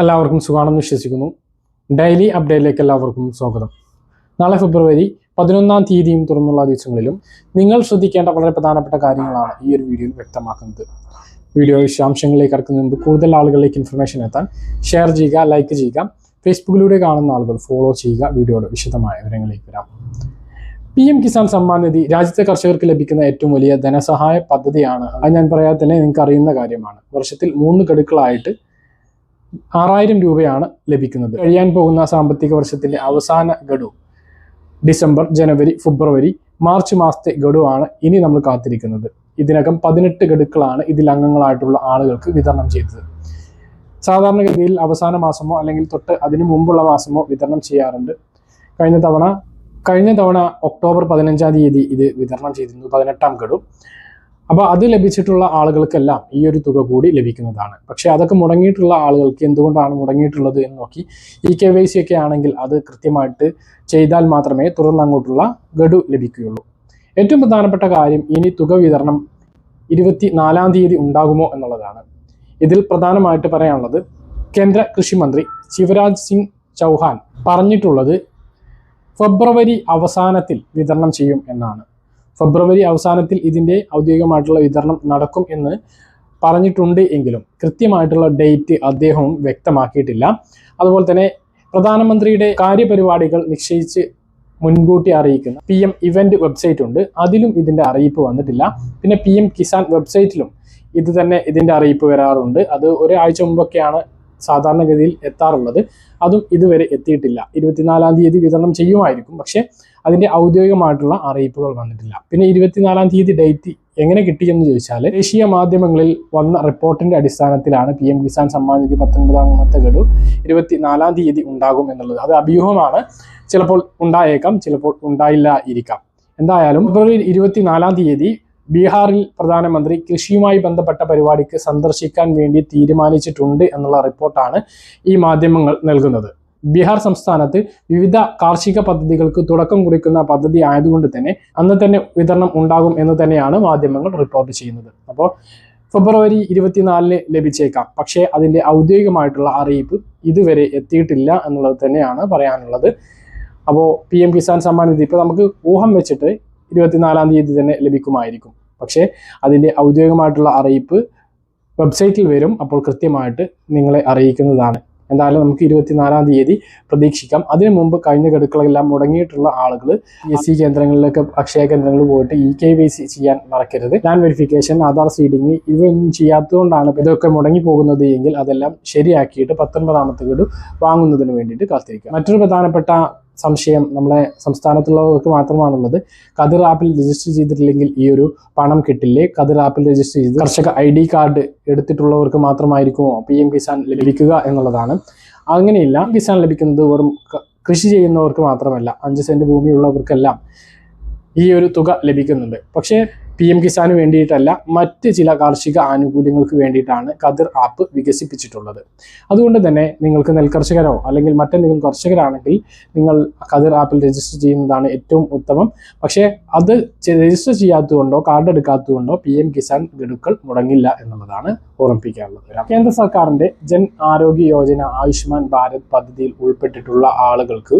എല്ലാവർക്കും സുഖമാണെന്ന് വിശ്വസിക്കുന്നു. ഡെയിലി അപ്ഡേറ്റിലേക്ക് എല്ലാവർക്കും സ്വാഗതം. നാളെ ഫെബ്രുവരി പതിനൊന്നാം തീയതിയും തുറന്നുള്ള ദിവസങ്ങളിലും നിങ്ങൾ ശ്രദ്ധിക്കേണ്ട വളരെ പ്രധാനപ്പെട്ട കാര്യങ്ങളാണ് ഈ ഒരു വീഡിയോയിൽ വ്യക്തമാക്കുന്നത്. വീഡിയോ വിശദാംശങ്ങളിലേക്ക് കടക്കുന്നതിന് മുമ്പ് കൂടുതൽ ആളുകളിലേക്ക് ഇൻഫർമേഷൻ എത്താൻ ഷെയർ ചെയ്യുക ലൈക്ക് ചെയ്യുക ഫേസ്ബുക്കിലൂടെ കാണുന്ന ആളുകൾ ഫോളോ ചെയ്യുക വീഡിയോയുടെ വിശദമായ വിവരങ്ങളിലേക്ക് വരാം. പി എം കിസാൻ സമ്മാൻ നിധി രാജ്യത്തെ കർഷകർക്ക് ലഭിക്കുന്ന ഏറ്റവും വലിയ ധനസഹായ പദ്ധതിയാണ്. അത് ഞാൻ പറയാതെ തന്നെ നിങ്ങൾക്ക് അറിയുന്ന കാര്യമാണ്. വർഷത്തിൽ മൂന്ന് ഗഡുക്കളായിട്ട് ആറായിരം രൂപയാണ് ലഭിക്കുന്നത്. കഴിയാൻ പോകുന്ന സാമ്പത്തിക വർഷത്തിന്റെ അവസാന ഗഡു ഡിസംബർ ജനുവരി ഫെബ്രുവരി മാർച്ച് മാസത്തെ ഗഡുവാണ് ഇനി നമ്മൾ കാത്തിരിക്കുന്നത്. ഇതിനകം പതിനെട്ട് ഗഡുക്കളാണ് ഇതിൽ അംഗങ്ങളായിട്ടുള്ള ആളുകൾക്ക് വിതരണം ചെയ്തത്. സാധാരണഗതിയിൽ അവസാന മാസമോ അല്ലെങ്കിൽ തൊട്ട് അതിനു മുമ്പുള്ള മാസമോ വിതരണം ചെയ്യാറുണ്ട്. കഴിഞ്ഞ തവണ കഴിഞ്ഞ തവണ ഒക്ടോബർ പതിനഞ്ചാം തീയതി ഇത് വിതരണം ചെയ്തിരുന്നു പതിനെട്ടാം ഗഡു. അപ്പോൾ അത് ലഭിച്ചിട്ടുള്ള ആളുകൾക്കെല്ലാം ഈ ഒരു തുക കൂടി ലഭിക്കുന്നതാണ്. പക്ഷേ അതൊക്കെ മുടങ്ങിയിട്ടുള്ള ആളുകൾക്ക് എന്തുകൊണ്ടാണ് മുടങ്ങിയിട്ടുള്ളത് എന്ന് നോക്കി. ഈ കെ വൈ സി ഒക്കെ ആണെങ്കിൽ അത് കൃത്യമായിട്ട് ചെയ്താൽ മാത്രമേ തുടർന്ന് അങ്ങോട്ടുള്ള ഗഡു ലഭിക്കുകയുള്ളൂ. ഏറ്റവും പ്രധാനപ്പെട്ട കാര്യം ഇനി തുക വിതരണം ഇരുപത്തി നാലാം തീയതി ഉണ്ടാകുമോ എന്നുള്ളതാണ്. ഇതിൽ പ്രധാനമായിട്ട് പറയാനുള്ളത് കേന്ദ്ര കൃഷിമന്ത്രി ശിവരാജ് സിംഗ് ചൗഹാൻ പറഞ്ഞിട്ടുള്ളത് ഫെബ്രുവരി അവസാനത്തിൽ വിതരണം ചെയ്യും എന്നാണ്. ഫെബ്രുവരി അവസാനത്തിൽ ഇതിന്റെ ഔദ്യോഗികമായിട്ടുള്ള വിതരണം നടക്കും എന്ന് പറഞ്ഞിട്ടുണ്ട് എങ്കിലും കൃത്യമായിട്ടുള്ള ഡേറ്റ് അദ്ദേഹവും വ്യക്തമാക്കിയിട്ടില്ല. അതുപോലെ തന്നെ പ്രധാനമന്ത്രിയുടെ കാര്യപരിപാടികൾ നിശ്ചയിച്ച് മുൻകൂട്ടി അറിയിക്കുന്ന പി എം ഇവന്റ് വെബ്സൈറ്റ് ഉണ്ട്. അതിലും ഇതിന്റെ അറിയിപ്പ് വന്നിട്ടില്ല. പിന്നെ പി എം കിസാൻ വെബ്സൈറ്റിലും ഇത് തന്നെ ഇതിന്റെ അറിയിപ്പ് വരാറുണ്ട്. അത് ഒരാഴ്ച മുമ്പൊക്കെയാണ് സാധാരണഗതിയിൽ എത്താറുള്ളത്. അതും ഇതുവരെ എത്തിയിട്ടില്ല. ഇരുപത്തിനാലാം തീയതി വിതരണം ചെയ്യുമായിരിക്കും. പക്ഷേ അതിന്റെ ഔദ്യോഗികമായിട്ടുള്ള അറിയിപ്പുകൾ വന്നിട്ടില്ല. പിന്നെ ഇരുപത്തിനാലാം തീയതി ഡേറ്റ് എങ്ങനെ കിട്ടിയെന്ന് ചോദിച്ചാൽ ദേശീയ മാധ്യമങ്ങളിൽ വന്ന റിപ്പോർട്ടിന്റെ അടിസ്ഥാനത്തിലാണ് പി എം കിസാൻ സമ്മാൻ നിധി പത്തൊൻപതാമത്തെ ഗഡു ഇരുപത്തിനാലാം തീയതി ഉണ്ടാകും എന്നുള്ളത്. അത് അഭ്യൂഹമാണ്. ചിലപ്പോൾ ഉണ്ടായേക്കാം ചിലപ്പോൾ ഉണ്ടായില്ല ഇരിക്കാം. എന്തായാലും ഫെബ്രുവരി ഇരുപത്തിനാലാം തീയതി ബീഹാറിൽ പ്രധാനമന്ത്രി കൃഷിയുമായി ബന്ധപ്പെട്ട പരിപാടിക്ക് സന്ദർശിക്കാൻ വേണ്ടി തീരുമാനിച്ചിട്ടുണ്ട് എന്നുള്ള റിപ്പോർട്ടാണ് ഈ മാധ്യമങ്ങൾ നൽകുന്നത്. ബീഹാർ സംസ്ഥാനത്ത് വിവിധ കാർഷിക പദ്ധതികൾക്ക് തുടക്കം കുറിക്കുന്ന പദ്ധതി ആയതുകൊണ്ട് തന്നെ അന്ന് തന്നെ വിതരണം ഉണ്ടാകും എന്ന് തന്നെയാണ് മാധ്യമങ്ങൾ റിപ്പോർട്ട് ചെയ്യുന്നത്. അപ്പോൾ ഫെബ്രുവരി ഇരുപത്തിനാലിന് ലഭിച്ചേക്കാം. പക്ഷേ അതിന്റെ ഔദ്യോഗികമായിട്ടുള്ള അറിയിപ്പ് ഇതുവരെ എത്തിയിട്ടില്ല എന്നുള്ളത് തന്നെയാണ് പറയാനുള്ളത്. അപ്പോൾ പി എം കിസാൻ സമ്മാൻ നിധി ഇപ്പോൾ നമുക്ക് ഊഹം വെച്ചിട്ട് ഇരുപത്തിനാലാം തീയതി തന്നെ ലഭിക്കുമായിരിക്കും. പക്ഷേ അതിന്റെ ഔദ്യോഗികമായിട്ടുള്ള അറിയിപ്പ് വെബ്സൈറ്റിൽ വരും. അപ്പോൾ കൃത്യമായിട്ട് നിങ്ങളെ അറിയിക്കുന്നതാണ്. എന്തായാലും നമുക്ക് ഇരുപത്തിനാലാം തീയതി പ്രതീക്ഷിക്കാം. അതിനു മുമ്പ് കഴിഞ്ഞ ഗഡുക്കളെല്ലാം മുടങ്ങിയിട്ടുള്ള ആളുകൾ എസ് സി കേന്ദ്രങ്ങളിലൊക്കെ അക്ഷയ കേന്ദ്രങ്ങളിൽ പോയിട്ട് ഇ കെ വൈ സി ചെയ്യാൻ മറക്കരുത്. ലാൻഡ് വെരിഫിക്കേഷൻ ആധാർ സീഡിങ് ഇവയൊന്നും ചെയ്യാത്തതുകൊണ്ടാണ് ഇതൊക്കെ മുടങ്ങി പോകുന്നത് എങ്കിൽ അതെല്ലാം ശരിയാക്കിയിട്ട് പത്തൊൻപതാമത്തെ ഗഡു വാങ്ങുന്നതിന് വേണ്ടിയിട്ട് കാത്തിരിക്കുക. മറ്റൊരു പ്രധാനപ്പെട്ട സംശയം നമ്മളെ സംസ്ഥാനത്തുള്ളവർക്ക് മാത്രമാണുള്ളത്. കതിർ ആപ്പിൽ രജിസ്റ്റർ ചെയ്തിട്ടില്ലെങ്കിൽ ഈ ഒരു പണം കിട്ടില്ലേ? കതിർ ആപ്പിൽ രജിസ്റ്റർ ചെയ്ത് കർഷക ഐ ഡി കാർഡ് എടുത്തിട്ടുള്ളവർക്ക് മാത്രമായിരിക്കുമോ പി എം കിസാൻ ലഭിക്കുക എന്നുള്ളതാണ്. അങ്ങനെയില്ല. കിസാൻ ലഭിക്കുന്നത് വെറും കൃഷി ചെയ്യുന്നവർക്ക് മാത്രമല്ല അഞ്ച് സെന്റ് ഭൂമിയുള്ളവർക്കെല്ലാം ഈ ഒരു തുക ലഭിക്കുന്നുണ്ട്. പക്ഷേ പി എം കിസാന് വേണ്ടിയിട്ടല്ല മറ്റ് ചില കാർഷിക ആനുകൂല്യങ്ങൾക്ക് വേണ്ടിയിട്ടാണ് കതിർ ആപ്പ് വികസിപ്പിച്ചിട്ടുള്ളത്. അതുകൊണ്ട് തന്നെ നിങ്ങൾക്ക് നെൽകർഷകരോ അല്ലെങ്കിൽ മറ്റെന്തെങ്കിലും കർഷകരാണെങ്കിൽ നിങ്ങൾ കതിർ ആപ്പിൽ രജിസ്റ്റർ ചെയ്യുന്നതാണ് ഏറ്റവും ഉത്തമം. പക്ഷേ അത് രജിസ്റ്റർ ചെയ്യാത്തതുകൊണ്ടോ കാർഡ് എടുക്കാത്തതുകൊണ്ടോ പി എം കിസാൻ ഗഡുക്കൾ മുടങ്ങില്ല എന്നുള്ളതാണ് ഓർമ്മിപ്പിക്കാനുള്ളത് കേന്ദ്ര സർക്കാരിന്റെ ജൻ ആരോഗ്യ യോജന ആയുഷ്മാൻ ഭാരത് പദ്ധതിയിൽ ഉൾപ്പെട്ടിട്ടുള്ള ആളുകൾക്ക്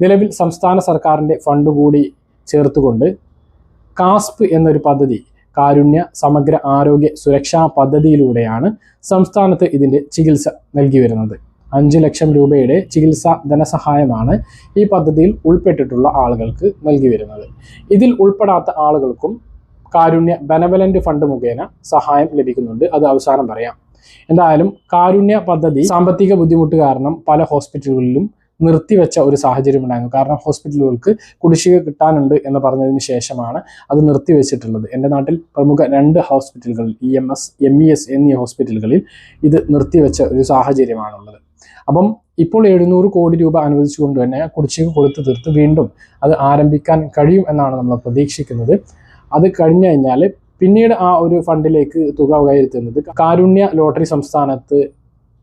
നിലവിൽ സംസ്ഥാന സർക്കാരിന്റെ ഫണ്ട് കൂടി ചേർത്തുകൊണ്ട് കാസ്പ് എന്നൊരു പദ്ധതി കാരുണ്യ സമഗ്ര ആരോഗ്യ സുരക്ഷാ പദ്ധതിയിലൂടെയാണ് സംസ്ഥാനത്ത് ഇതിന്റെ ചികിത്സ നൽകി വരുന്നത്. അഞ്ച് ലക്ഷം രൂപയുടെ ചികിത്സാ ധനസഹായമാണ് ഈ പദ്ധതിയിൽ ഉൾപ്പെട്ടിട്ടുള്ള ആളുകൾക്ക് നൽകി വരുന്നത്. ഇതിൽ ഉൾപ്പെടാത്ത ആളുകൾക്കും കാരുണ്യ ബെനവലന്റ് ഫണ്ട് മുഖേന സഹായം ലഭിക്കുന്നുണ്ട്. അത് അവസാനം പറയാം. എന്തായാലും കാരുണ്യ പദ്ധതി സാമ്പത്തിക ബുദ്ധിമുട്ട് കാരണം പല ഹോസ്പിറ്റലുകളിലും നിർത്തിവെച്ച ഒരു സാഹചര്യം ഉണ്ടായിരുന്നു. കാരണം ഹോസ്പിറ്റലുകൾക്ക് കുടിശ്ശിക കിട്ടാനുണ്ട് എന്ന് പറഞ്ഞതിന് ശേഷമാണ് അത് നിർത്തിവെച്ചിട്ടുള്ളത്. എന്റെ നാട്ടിൽ പ്രമുഖ രണ്ട് ഹോസ്പിറ്റലുകൾ E M S M E S എന്നീ ഹോസ്പിറ്റലുകളിൽ ഇത് നിർത്തിവെച്ച ഒരു സാഹചര്യമാണുള്ളത്. അപ്പം ഇപ്പോൾ എഴുന്നൂറ് കോടി രൂപ അനുവദിച്ചുകൊണ്ട് തന്നെ കുടിശ്ശിക കൊടുത്തു തീർത്ത് വീണ്ടും അത് ആരംഭിക്കാൻ കഴിയും എന്നാണ് നമ്മൾ പ്രതീക്ഷിക്കുന്നത്. അത് കഴിഞ്ഞു കഴിഞ്ഞാൽ പിന്നീട് ആ ഒരു ഫണ്ടിലേക്ക് തുക കയറ്റുന്നത് കാരുണ്യ ലോട്ടറി സംസ്ഥാനത്ത്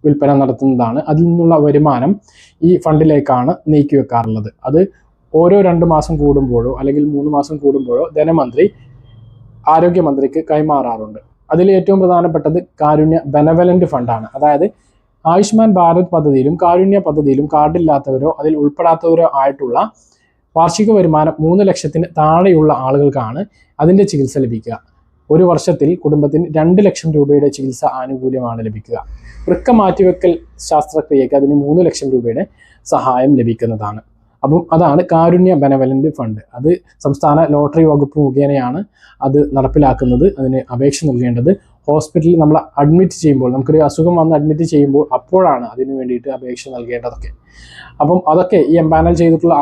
വിൽപ്പന നടത്തുന്നതാണ്. അതിൽ നിന്നുള്ള വരുമാനം ഈ ഫണ്ടിലേക്കാണ് നീക്കി വെക്കാറുള്ളത്. അത് ഓരോ രണ്ട് മാസം കൂടുമ്പോഴോ അല്ലെങ്കിൽ മൂന്ന് മാസം കൂടുമ്പോഴോ ധനമന്ത്രി ആരോഗ്യമന്ത്രിക്ക് കൈമാറാറുണ്ട്. അതിൽ ഏറ്റവും പ്രധാനപ്പെട്ടത് കാരുണ്യ ബെനവലന്റ് ഫണ്ടാണ്. അതായത് ആയുഷ്മാൻ ഭാരത് പദ്ധതിയിലും കാരുണ്യ പദ്ധതിയിലും കാർഡില്ലാത്തവരോ അതിൽ ഉൾപ്പെടാത്തവരോ ആയിട്ടുള്ള വാർഷിക വരുമാനം മൂന്ന് ലക്ഷത്തിന് താഴെയുള്ള ആളുകൾക്കാണ് അതിന്റെ ചികിത്സ ലഭിക്കുക. ഒരു വർഷത്തിൽ കുടുംബത്തിന് രണ്ട് ലക്ഷം രൂപയുടെ ചികിത്സ ആനുകൂല്യമാണ് ലഭിക്കുക. വൃക്ക മാറ്റിവെക്കൽ ശാസ്ത്രക്രിയക്ക് അതിന് മൂന്ന് ലക്ഷം രൂപയുടെ സഹായം ലഭിക്കുന്നതാണ്. അപ്പം അതാണ് കാരുണ്യ ബെനവലന്റ് ഫണ്ട്. അത് സംസ്ഥാന ലോട്ടറി വകുപ്പ് മുഖേനയാണ് അത് നടപ്പിലാക്കുന്നത്. അതിന് അപേക്ഷ നൽകേണ്ടത് ഹോസ്പിറ്റലിൽ നമ്മൾ അഡ്മിറ്റ് ചെയ്യുമ്പോൾ നമുക്കൊരു അസുഖം വന്ന് അഡ്മിറ്റ് ചെയ്യുമ്പോൾ അപ്പോഴാണ് അതിന് വേണ്ടിയിട്ട് അപേക്ഷ നൽകേണ്ടതൊക്കെ. അപ്പം അതൊക്കെ ഈ എംപാനൽ ചെയ്തിട്ടുള്ള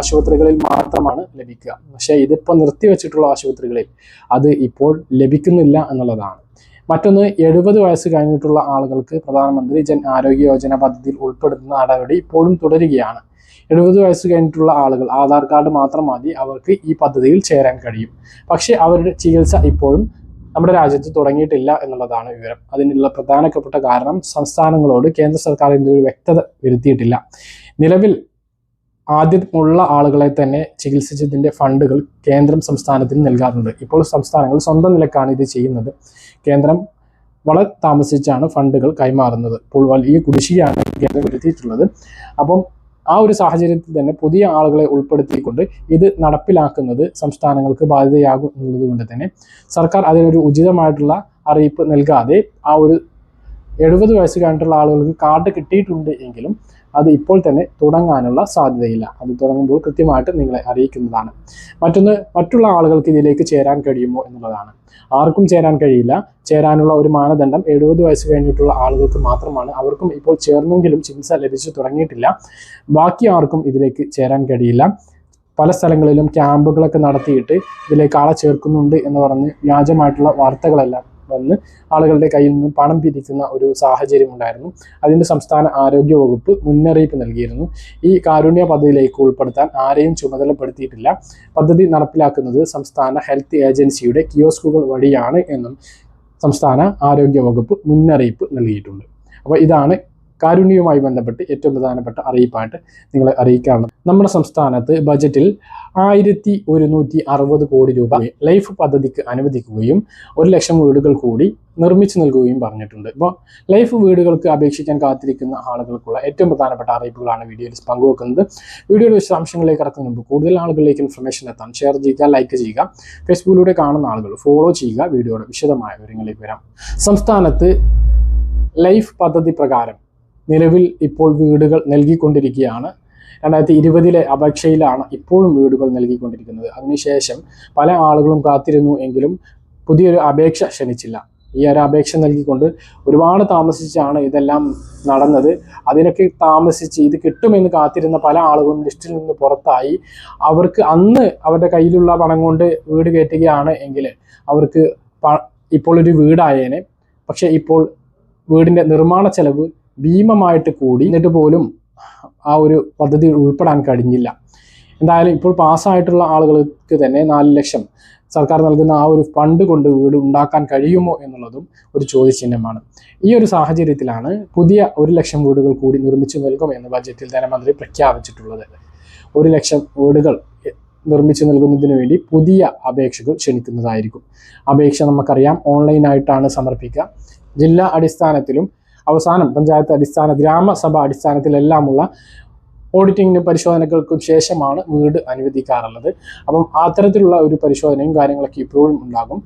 ആശുപത്രികളിൽ മാത്രമാണ് ലഭിക്കുക. പക്ഷേ ഇതിപ്പോൾ നിർത്തിവെച്ചിട്ടുള്ള ആശുപത്രികളിൽ അത് ഇപ്പോൾ ലഭിക്കുന്നില്ല എന്നുള്ളതാണ്. മറ്റൊന്ന് എഴുപത് വയസ്സ് കഴിഞ്ഞിട്ടുള്ള ആളുകൾക്ക് പ്രധാനമന്ത്രി ജൻ ആരോഗ്യ യോജന പദ്ധതിയിൽ ഉൾപ്പെടുത്തുന്ന നടപടി ഇപ്പോഴും തുടരുകയാണ്. എഴുപത് വയസ്സ് കഴിഞ്ഞിട്ടുള്ള ആളുകൾ ആധാർ കാർഡ് മാത്രം മതി അവർക്ക് ഈ പദ്ധതിയിൽ ചേരാൻ കഴിയും. പക്ഷേ അവരുടെ ചികിത്സ ഇപ്പോഴും നമ്മുടെ രാജ്യത്ത് തുടങ്ങിയിട്ടില്ല എന്നുള്ളതാണ് വിവരം. അതിനുള്ള പ്രധാനപ്പെട്ട കാരണം സംസ്ഥാനങ്ങളോട് കേന്ദ്ര സർക്കാർ ഇതിൽ ഒരു വ്യക്തത വരുത്തിയിട്ടില്ല. നിലവിൽ ആദ്യമുള്ള ആളുകളെ തന്നെ ചികിത്സിച്ചതിന്റെ ഫണ്ടുകൾ കേന്ദ്രം സംസ്ഥാനത്തിന് നൽകാറുണ്ട്. ഇപ്പോൾ സംസ്ഥാനങ്ങൾ സ്വന്തം നിലക്കാണ് ഇത് ചെയ്യുന്നത്. കേന്ദ്രം വളരെ താമസിച്ചാണ് ഫണ്ടുകൾ കൈമാറുന്നത്. ഇപ്പോൾ വലിയ കുടിശ്ശികയാണ് കേന്ദ്രം വരുത്തിയിട്ടുള്ളത്. അപ്പം ആ ഒരു സാഹചര്യത്തിൽ തന്നെ പുതിയ ആളുകളെ ഉൾപ്പെടുത്തിക്കൊണ്ട് ഇത് നടപ്പിലാക്കുന്നത് സംസ്ഥാനങ്ങൾക്ക് ബാധ്യതയാകും എന്നതുകൊണ്ട് കൊണ്ട് തന്നെ സർക്കാർ അതിനൊരു ഉചിതമായിട്ടുള്ള അറിയിപ്പ് നൽകാതെ ആ ഒരു എഴുപത് വയസ്സ് കഴിഞ്ഞിട്ടുള്ള ആളുകൾക്ക് കാർഡ് കിട്ടിയിട്ടുണ്ട് എങ്കിലും അത് ഇപ്പോൾ തന്നെ തുടങ്ങാനുള്ള സാധ്യതയില്ല. അത് തുടങ്ങുമ്പോൾ കൃത്യമായിട്ട് നിങ്ങളെ അറിയിക്കുന്നതാണ്. മറ്റൊന്ന് മറ്റുള്ള ആളുകൾക്ക് ഇതിലേക്ക് ചേരാൻ കഴിയുമോ എന്നുള്ളതാണ്. ആർക്കും ചേരാൻ കഴിയില്ല. ചേരാനുള്ള ഒരു മാനദണ്ഡം എഴുപത് വയസ്സ് കഴിഞ്ഞിട്ടുള്ള ആളുകൾക്ക് മാത്രമാണ്. അവർക്കും ഇപ്പോൾ ചേർന്നെങ്കിലും ചികിത്സ ലഭിച്ചു തുടങ്ങിയിട്ടില്ല. ബാക്കി ആർക്കും ഇതിലേക്ക് ചേരാൻ കഴിയില്ല. പല സ്ഥലങ്ങളിലും ക്യാമ്പുകളൊക്കെ നടത്തിയിട്ട് ഇതിലേക്ക് ആളെ ചേർക്കുന്നുണ്ട് എന്ന് പറഞ്ഞ് വ്യാജമായിട്ടുള്ള വാർത്തകളെല്ലാം വന്ന് ആളുകളുടെ കയ്യിൽ നിന്നും പണം പിരിക്കുന്ന ഒരു സാഹചര്യം ഉണ്ടായിരുന്നു. അതിന്റെ സംസ്ഥാന ആരോഗ്യ വകുപ്പ് മുന്നറിയിപ്പ് നൽകിയിരുന്നു. ഈ കാരുണ്യ പദ്ധതിയിലേക്ക് ഉൾപ്പെടുത്താൻ ആരെയും ചുമതലപ്പെടുത്തിയിട്ടില്ല. പദ്ധതി നടപ്പിലാക്കുന്നത് സംസ്ഥാന ഹെൽത്ത് ഏജൻസിയുടെ കിയോസ്കുകൾ വഴിയാണ് എന്നും സംസ്ഥാന ആരോഗ്യ വകുപ്പ് മുന്നറിയിപ്പ് നൽകിയിട്ടുണ്ട്. അപ്പോൾ ഇതാണ് കാരുണ്യവുമായി ബന്ധപ്പെട്ട് ഏറ്റവും പ്രധാനപ്പെട്ട അറിയിപ്പായിട്ട് നിങ്ങളെ അറിയിക്കാറുള്ളത് നമ്മുടെ സംസ്ഥാനത്ത് ബജറ്റിൽ ആയിരത്തി ഒരുന്നൂറ്റി അറുപത് കോടി രൂപ ലൈഫ് പദ്ധതിക്ക് അനുവദിക്കുകയും ഒരു ലക്ഷം വീടുകൾ കൂടി നിർമ്മിച്ചു നൽകുകയും പറഞ്ഞിട്ടുണ്ട്. ഇപ്പോൾ ലൈഫ് വീടുകൾക്ക് അപേക്ഷിക്കാൻ കാത്തിരിക്കുന്ന ആളുകൾക്കുള്ള ഏറ്റവും പ്രധാനപ്പെട്ട അറിയിപ്പുകളാണ് വീഡിയോയിൽ പങ്കുവെക്കുന്നത്. വീഡിയോയുടെ വിശദാംശങ്ങളിലേക്ക് കടക്കുന്ന മുമ്പ് കൂടുതൽ ആളുകളിലേക്ക് ഇൻഫർമേഷൻ എത്താൻ ഷെയർ ചെയ്യുക ലൈക്ക് ചെയ്യുക ഫേസ്ബുക്കിലൂടെ കാണുന്ന ആളുകൾ ഫോളോ ചെയ്യുക. വീഡിയോയുടെ വിശദമായ വിവരങ്ങളിലേക്ക് വരാം. സംസ്ഥാനത്ത് ലൈഫ് പദ്ധതി പ്രകാരം നിലവിൽ ഇപ്പോൾ വീടുകൾ നൽകിക്കൊണ്ടിരിക്കുകയാണ്. രണ്ടായിരത്തി ഇരുപതിലെ അപേക്ഷയിലാണ് ഇപ്പോഴും വീടുകൾ നൽകിക്കൊണ്ടിരിക്കുന്നത്. അതിനുശേഷം പല ആളുകളും കാത്തിരുന്നു എങ്കിലും പുതിയൊരു അപേക്ഷ ക്ഷണിച്ചില്ല. ഈ ഒരു അപേക്ഷ നൽകിക്കൊണ്ട് ഒരുപാട് താമസിച്ചാണ് ഇതെല്ലാം നടന്നത്. അതിനൊക്കെ താമസിച്ച് ഇത് കിട്ടുമെന്ന് കാത്തിരുന്ന പല ആളുകളും ലിസ്റ്റിൽ നിന്ന് പുറത്തായി. അവർക്ക് അന്ന് അവരുടെ കയ്യിലുള്ള പണം കൊണ്ട് വീട് കയറ്റുകയാണ് എങ്കിൽ അവർക്ക് ഇപ്പോൾ ഒരു വീടായേനെ. പക്ഷേ ഇപ്പോൾ വീടിന്റെ നിർമ്മാണ ചെലവ് ഭീമമായിട്ട് കൂടി. എന്നിട്ട് പോലും ആ ഒരു പദ്ധതി ഉൾപ്പെടാൻ കഴിഞ്ഞില്ല. എന്തായാലും ഇപ്പോൾ പാസ്സായിട്ടുള്ള ആളുകൾക്ക് തന്നെ നാല് ലക്ഷം സർക്കാർ നൽകുന്ന ആ ഒരു ഫണ്ട് കൊണ്ട് വീട് ഉണ്ടാക്കാൻ കഴിയുമോ എന്നുള്ളതും ഒരു ചോദ്യചിഹ്നമാണ്. ഈ ഒരു സാഹചര്യത്തിലാണ് പുതിയ ഒരു ലക്ഷം വീടുകൾ കൂടി നിർമ്മിച്ചു നൽകും എന്ന് ബജറ്റിൽ ധനമന്ത്രി പ്രഖ്യാപിച്ചിട്ടുള്ളത്. ഒരു ലക്ഷം വീടുകൾ നിർമ്മിച്ചു നൽകുന്നതിന് വേണ്ടി പുതിയ അപേക്ഷകൾ ക്ഷണിക്കുന്നതായിരിക്കും. അപേക്ഷ നമുക്കറിയാം ഓൺലൈനായിട്ടാണ് സമർപ്പിക്കുക. ജില്ലാ അടിസ്ഥാനത്തിലും അവസാനം പഞ്ചായത്ത് അടിസ്ഥാന ഗ്രാമസഭ അടിസ്ഥാനത്തിലെല്ലാമുള്ള ഓഡിറ്റിങ്ങിനും പരിശോധനകൾക്കും ശേഷമാണ് വീട് അനുവദിക്കാറുള്ളത്. അപ്പം അത്തരത്തിലുള്ള ഒരു പരിശോധനയും കാര്യങ്ങളൊക്കെ ഇപ്പോഴും ഉണ്ടാകും.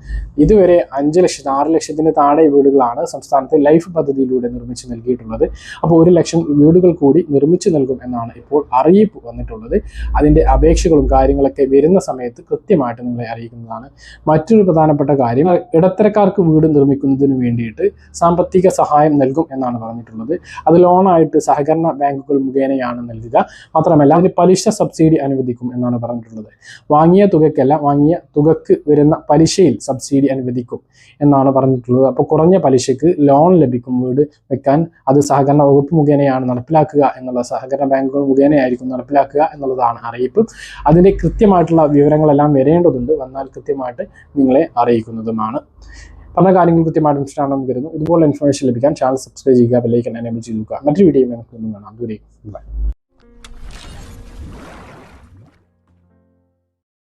ഇതുവരെ അഞ്ച് ലക്ഷത്തിന് ആറ് ലക്ഷത്തിന് താഴെ വീടുകളാണ് സംസ്ഥാനത്തെ ലൈഫ് പദ്ധതിയിലൂടെ നിർമ്മിച്ച് നൽകിയിട്ടുള്ളത്. അപ്പോൾ ഒരു ലക്ഷം വീടുകൾ കൂടി നിർമ്മിച്ചു നൽകും എന്നാണ് ഇപ്പോൾ അറിയിപ്പ് വന്നിട്ടുള്ളത്. അതിന്റെ അപേക്ഷകളും കാര്യങ്ങളൊക്കെ വരുന്ന സമയത്ത് കൃത്യമായിട്ട് നിങ്ങളെ അറിയിക്കുന്നതാണ്. മറ്റൊരു പ്രധാനപ്പെട്ട കാര്യം ഇടത്തരക്കാർക്ക് വീട് നിർമ്മിക്കുന്നതിന് വേണ്ടിയിട്ട് സാമ്പത്തിക സഹായം നൽകും എന്നാണ് പറഞ്ഞിട്ടുള്ളത്. അത് ലോണായിട്ട് സഹകരണ ബാങ്കുകൾ മുഖേനയാണ് നൽകുക. മാത്രമല്ല അതിന് പലിശ സബ്സിഡി അനുവദിക്കും എന്നാണ് പറഞ്ഞിട്ടുള്ളത്. വാങ്ങിയ തുകയ്ക്കല്ല വാങ്ങിയ തുകക്ക് വരുന്ന പലിശയിൽ സബ്സിഡി അനുവദിക്കും എന്നാണ് പറഞ്ഞിട്ടുള്ളത്. അപ്പോൾ കുറഞ്ഞ പലിശയ്ക്ക് ലോൺ ലഭിക്കും. വീട് വെക്കാൻ അത് സഹകരണ വകുപ്പ് മുഖേനയാണ് നടപ്പിലാക്കുക എന്നുള്ള സഹകരണ ബാങ്കുകൾ മുഖേനയായിരിക്കും നടപ്പിലാക്കുക എന്നുള്ളതാണ് അറിയിപ്പ്. അതിന്റെ കൃത്യമായിട്ടുള്ള വിവരങ്ങളെല്ലാം വരേണ്ടതുണ്ട്. വന്നാൽ കൃത്യമായിട്ട് നിങ്ങളെ അറിയിക്കുന്നതുമാണ്. പറഞ്ഞ കാര്യങ്ങൾ കൃത്യമായിട്ട് ഇഷ്ടമാണെന്ന് കരുതുന്നു ഇതുപോലെ ഇൻഫർമേഷൻ ലഭിക്കാൻ ചാനൽ സബ്സ്ക്രൈബ് ചെയ്യുക ബെല്ലൈക്കൻ എനേബിൾ ചെയ്ത് മറ്റൊരു വീഡിയോ കാണാം. ദൂരെ